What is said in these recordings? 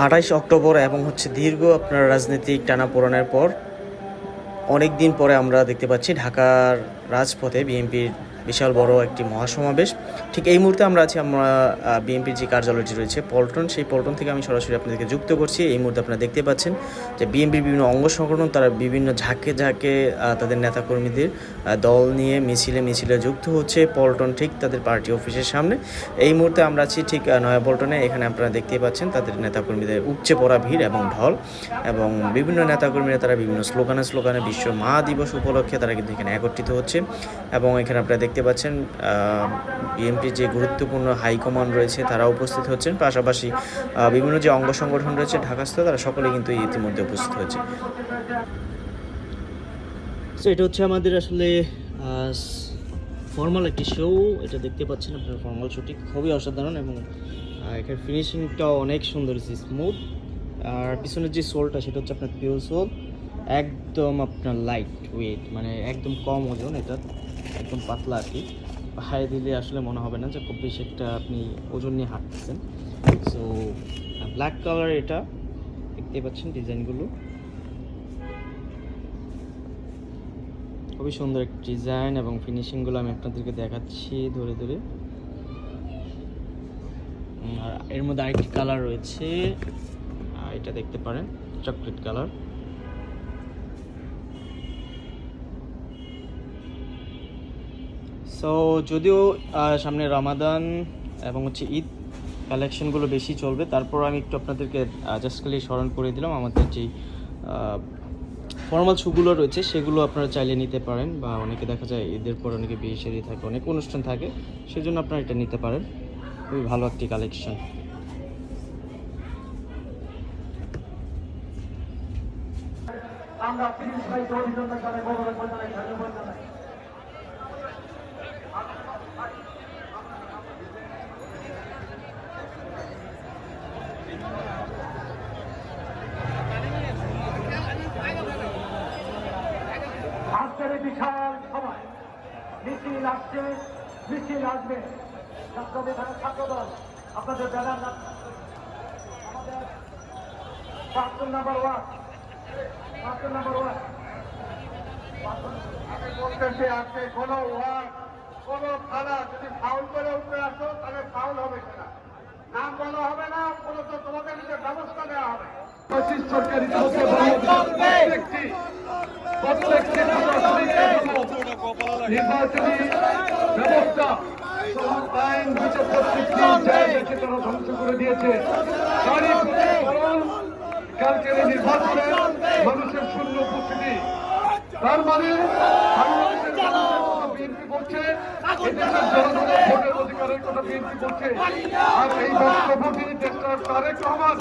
আঠাইশ অক্টোবর এবং হচ্ছে দীর্ঘ আপনার রাজনৈতিক টানাপোড়েনের পর অনেক দিন পরে আমরা দেখতে পাচ্ছি ঢাকার রাজপথে বিএনপির বিশাল বড় একটি মহাসমাবেশ। ঠিক এই মুহূর্তে আমরা আছি, আমরা বিএনপির যে কার্যালয়টি রয়েছে, পল্টন। সেই পল্টন থেকে আমি সরাসরি আপনাদেরকে যুক্ত করছি। এই মুহূর্তে আপনারা দেখতে পাচ্ছেন যে বিএনপির বিভিন্ন অঙ্গ সংগঠন, তারা বিভিন্ন ঝাঁকে ঝাঁকে তাদের নেতাকর্মীদের দল নিয়ে মিছিলে মিছিলে যুক্ত হচ্ছে পল্টন ঠিক তাদের পার্টি অফিসের সামনে। এই মুহূর্তে আমরা আছি ঠিক নয়া পল্টনে। এখানে আপনারা দেখতেই পাচ্ছেন তাদের নেতাকর্মীদের উপচে পড়া ভিড় এবং ঢল এবং বিভিন্ন নেতাকর্মীরা, তারা বিভিন্ন স্লোগানে স্লোগানে বিশ্ব মা দিবস উপলক্ষে তারা কিন্তু এখানে একত্রিত হচ্ছে। এবং এখানে আপনারা দেখতে পাচ্ছেন বিএনপির যে গুরুত্বপূর্ণ হাইকমান্ড রয়েছে, তারা উপস্থিত হচ্ছেন। পাশাপাশি বিভিন্ন যে অঙ্গ সংগঠন রয়েছে, ঢাকাস্থ, তারা সকলে কিন্তু ইতিমধ্যে উপস্থিত হয়েছে। এটা হচ্ছে আমাদের আসলে ফর্মাল একটি শো এটা দেখতে পাচ্ছেন আপনার ফর্মাল শুটিং খুবই অসাধারণ এবং এখানে ফিনিশিংটাও অনেক সুন্দর স্মুথ আর পিছনের যে সোলটা সেটা হচ্ছে আপনার পিওর সোল একদম আপনার লাইট ওয়েট মানে একদম কম ওজন এটা একদম পাতলা আর কি। হাই দিলে আসলে মনে হবে না যে খুব বেশি একটা আপনি ওজন নিয়ে হাঁটতেছেন। সো ব্ল্যাক কালার এটা, দেখতে পাচ্ছেন ডিজাইনগুলো। খুবই সুন্দর একটা ডিজাইন এবং ফিনিশিংগুলো আমি আপনাদেরকে দেখাচ্ছি ধরে ধরে। আর এর মধ্যে আরেকটি কালার রয়েছে এটা দেখতে পারেন চকলেট কালার সো যদিও সামনে রমাদান এবং হচ্ছে ঈদ কালেকশনগুলো বেশি চলবে, তারপর আমি একটু আপনাদেরকে জাস্ট খালি স্মরণ করে দিলাম, আমাদের যেই ফর্মাল শুগুলো রয়েছে, সেগুলো আপনারা চাইলে নিতে পারেন, বা অনেকে দেখা যায় ঈদের পর অনেকে বিয়ে শাদী থাকে, অনেক অনুষ্ঠান থাকে, সেজন্য আপনারা এটা নিতে পারেন। খুবই ভালো একটি কালেকশন আমরা বিশাল সময়। মিছিল আসছে মিছিল আসবে। ছাত্রদের ছাত্রদল আপনাদের ব্যানার আমাদের নাম্বার ওয়ান। পাঁচজন নাম্বার ওয়ান। আমি বলতেছি আজকে কোনো ওয়ার্ড কোন থানা যদি ফাউল করে উঠে আসো তাহলে ফাউল হবে সেটা নাম বলা হবে না কোনো তো তোমাদের নিজের ব্যবস্থা নেওয়া হবে। সরকারি নির্বাচনী ব্যবস্থা আইন বিচার তারা ধ্বংস করে দিয়েছে তারই কালকের এই নির্বাচনে মানুষের শূন্য উপস্থিতি তার মানে বিএনপি বলছে জনগণের ভোটের অধিকারের কথা বিএনপি বলছে আর এই তিনি দেশটার তারেক রহমান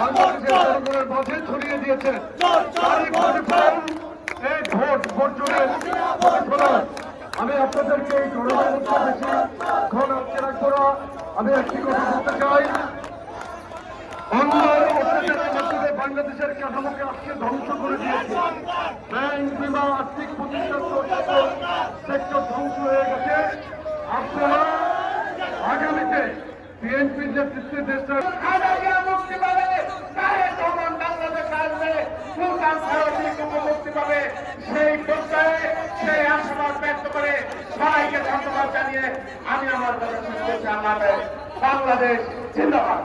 বাংলাদেশের জনগণের মাঝে ছড়িয়ে দিয়েছে প্রতিফলন এই ভোট বর্জনের প্রতিফলন আমি আপনাদেরকে আমি একটি কথা বলতে চাই। বাংলাদেশের কাঠামোকে আজকে ধ্বংস করে দিয়েছে। ব্যাংক, বিমা, আর্থিক প্রতিষ্ঠান ধ্বংস হয়ে গেছে। আপনারা আগামীতে বিএনপির নেতৃত্বে মুক্তি পাবে, সেই সবাইকে ধন্যবাদ জানিয়ে আমি আমার বাংলাদেশ জিন্দাবাদ।